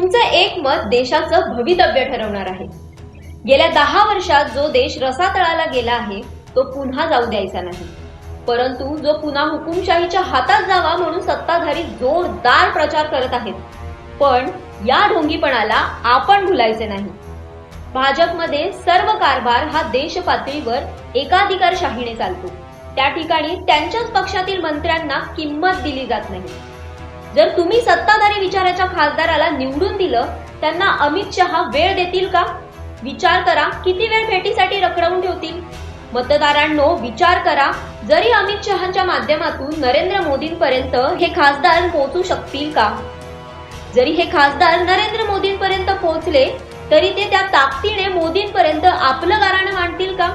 तुमचं एक मत देशाचं भवितव्य ठरवणार आहे. गेल्या दहा वर्षात जो देश रसातळाला गेला आहे तो पुन्हा जाऊ द्यायचा नाही. परंतु जो पुन्हा हुकुमशाहीच्या हातात जावा म्हणून सत्ताधारी जोरदार प्रचार करत आहेत. पण या ढोंगीपणाला आपण भुलायचे नाही. भाजपमध्ये सर्व कारभार हा देश पातळीवर एकाधिकारशाहीने चालतो. त्या ठिकाणी त्यांच्याच पक्षातील मंत्र्यांना किंमत दिली जात नाही. जर तुम्ही सत्ताधारी विचाराच्या खासदाराला निवडून दिलं त्यांना अमित शहा वेळ देतील का? विचार करा किती वेळ भेटीसाठी रखडवून ठेवतील? मतदारांनो विचार करा जरी अमित शहाच्या माध्यमातून नरेंद्र मोदींपर्यंत हे खासदार पोहोचू शकतील का? जरी हे खासदार नरेंद्र मोदींपर्यंत पोहोचले तरी ते त्या ताकदीने मोदींपर्यंत आपलं गाराणं मांडतील का?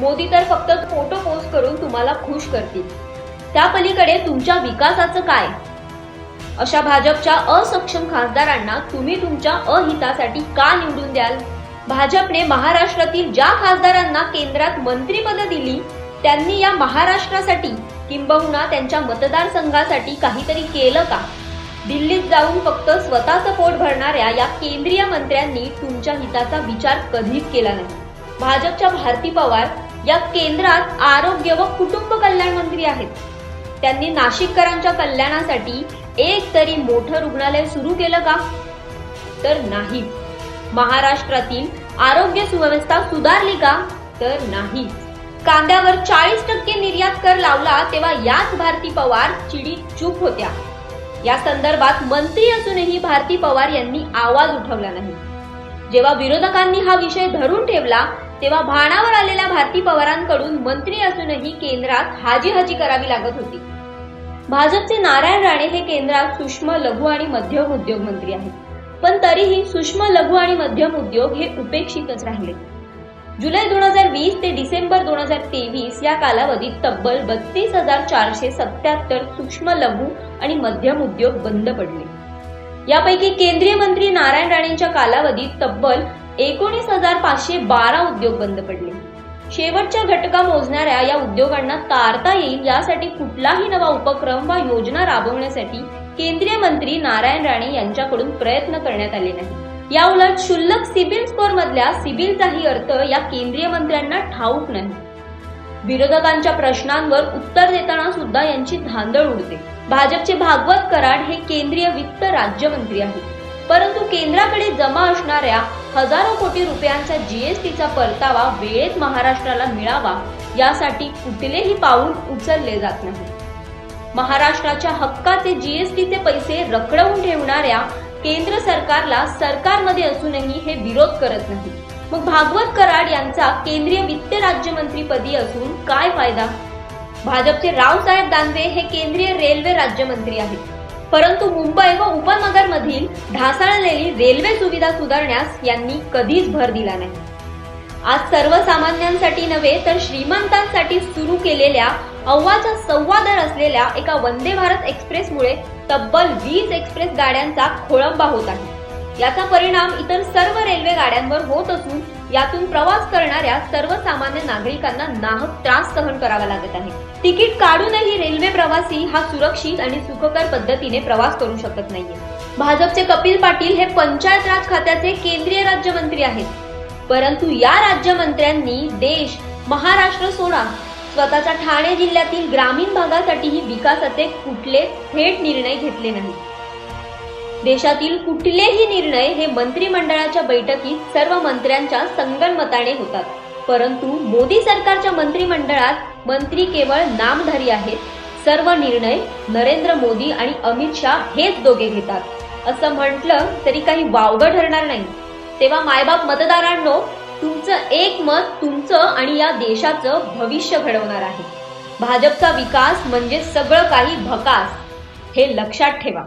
मोदी तर फक्त फोटो पोस्ट करून तुम्हाला खुश करतील. त्या पलीकडे तुमच्या विकासाचं काय? अशा भाजपच्या असक्षम खासदारांना तुम्ही तुमच्या अहितासाठी का निवडून द्याल? भाजपने महाराष्ट्रातील ज्या खासदारांना केंद्रात मंत्रीपद दिली त्यांनी या महाराष्ट्रासाठी किंबहुना त्यांच्या मतदारसंघासाठी काहीतरी केलं का? दिल्लीत जाऊन फक्त स्वतःचं पोट भरणाऱ्या या केंद्रीय मंत्र्यांनी तुमच्या हिताचा विचार कधीच केला नाही. भाजपच्या भारती पवार या केंद्रात आरोग्य व कुटुंब कल्याण मंत्री आहेत. त्यांनी नाशिककरांच्या कल्याणासाठी एक तरी मोठं रुग्णालय सुरू केलं का? तर नाही. महाराष्ट्रातील आरोग्य सुव्यवस्था सुधारली का? तर नाही. कांद्यावर चाळीस टक्के निर्यात कर लावला तेव्हा याच भारती पवार चिडी चूप होत्या. या संदर्भात मंत्री असूनही भारती पवार यांनी आवाज उठवला नाही. जेव्हा विरोधकांनी हा विषय धरून ठेवला तेव्हा भाणावर आलेल्या भारती पवारांकडून मंत्री असूनही केंद्रात हाजी हाजी करावी लागत होती. भाजपचे नारायण राणे हे केंद्रात सूक्ष्म लघु आणि मध्यम उद्योग मंत्री आहेत. पण तरीही सूक्ष्म लघु आणि मध्यम उद्योग हे उपेक्षितच राहिले. जुलै दोन हजार वीस ते डिसेंबर दोन हजार तेवीस या कालावधीत तब्बल बत्तीस हजार चारशे सत्याहत्तर सूक्ष्म लघु आणि मध्यम उद्योग बंद पडले. यापैकी केंद्रीय मंत्री नारायण राणेंच्या कालावधीत तब्बल एकोणीस हजार पाचशे बारा उद्योग बंद पडले. शेवटच्या घटका मोजणाऱ्या या उद्योगांना तारता येईल यासाठी कुठलाही नवा उपक्रम वा योजना राबवण्यासाठी केंद्रीय मंत्री नारायण राणे यांच्याकडून प्रयत्न करण्यात आले नाही याउलट क्षुल्लक सिबिल स्कोअर मधल्या सिबिलचाही अर्थ या केंद्रीय मंत्र्यांना ठाऊक नाही. विरोधकांच्या प्रश्नांवर उत्तर देताना सुद्धा यांची धांदळ उडते. भाजपचे भागवत कराड हे केंद्रीय वित्त राज्यमंत्री आहेत. परंतु केंद्राकडे जमा असणाऱ्या हजारो कोटी रुपयांचा जीएसटीचा परतावा वेळेत महाराष्ट्राला मिळावा यासाठी कुठलेही पाऊल उचलले जात नाही. महाराष्ट्राच्या हक्काचे जीएसटीचे पैसे रखडवून ठेवणाऱ्या केंद्र सरकारला सरकारमध्ये असूनही हे विरोध करत नाही. मग भागवत कराड यांचा केंद्रीय वित्त राज्यमंत्रीपदी असून काय फायदा? भाजपचे रावसाहेब दानवे हे केंद्रीय रेल्वे राज्यमंत्री आहेत. परंतु मुंबई व उपनगरमधील ढासळलेली रेल्वे सुविधा सुधारण्यास यांनी कधीच भर दिला नाही. आज सर्वसामान्यांसाठी नव्हे तर श्रीमंतांसाठी सुरू केलेल्या अव्वाच्या सव्वा दर असलेल्या एका वंदे भारत एक्सप्रेसमुळे तब्बल वीस एक्सप्रेस गाड्यांचा खोळंबा होत आहे. याचा परिणाम इतर सर्व रेल्वे गाड्यांवर होत असून यातून प्रवास करणाऱ्या सर्वसामान्य नागरिकांना नाहक त्रास सहन करावा लागत आहे. तिकीट काढूनही रेल्वे प्रवासी हा सुरक्षित आणि सुखकर पद्धतीने प्रवास करू शकत नाहीये. भाजपचे कपिल पाटील हे पंचायत राज खात्याचे केंद्रीय राज्यमंत्री आहेत. परंतु या राज्यमंत्र्यांनी देश महाराष्ट्र सोडा स्वतःच्या ठाणे जिल्ह्यातील ग्रामीण भागासाठीही विकासाचे कुठलेच थेट निर्णय घेतले नाही देशातील कुठलेही निर्णय हे मंत्रिमंडळाच्या बैठकीत सर्व मंत्र्यांच्या संगणमताने होतात. परंतु मोदी सरकारच्या मंत्रिमंडळात मंत्री केवळ नामधारी आहेत. सर्व निर्णय नरेंद्र मोदी आणि अमित शहा हेच दोघे घेतात. असं म्हटलं तरी काही वावगं ठरणार नाही. तेव्हा मायबाप मतदारांनो तुमचं एक मत तुमचं आणि या देशाचं भविष्य घडवणार आहे. भाजपचा विकास म्हणजे सगळं काही भकास. हे लक्षात ठेवा.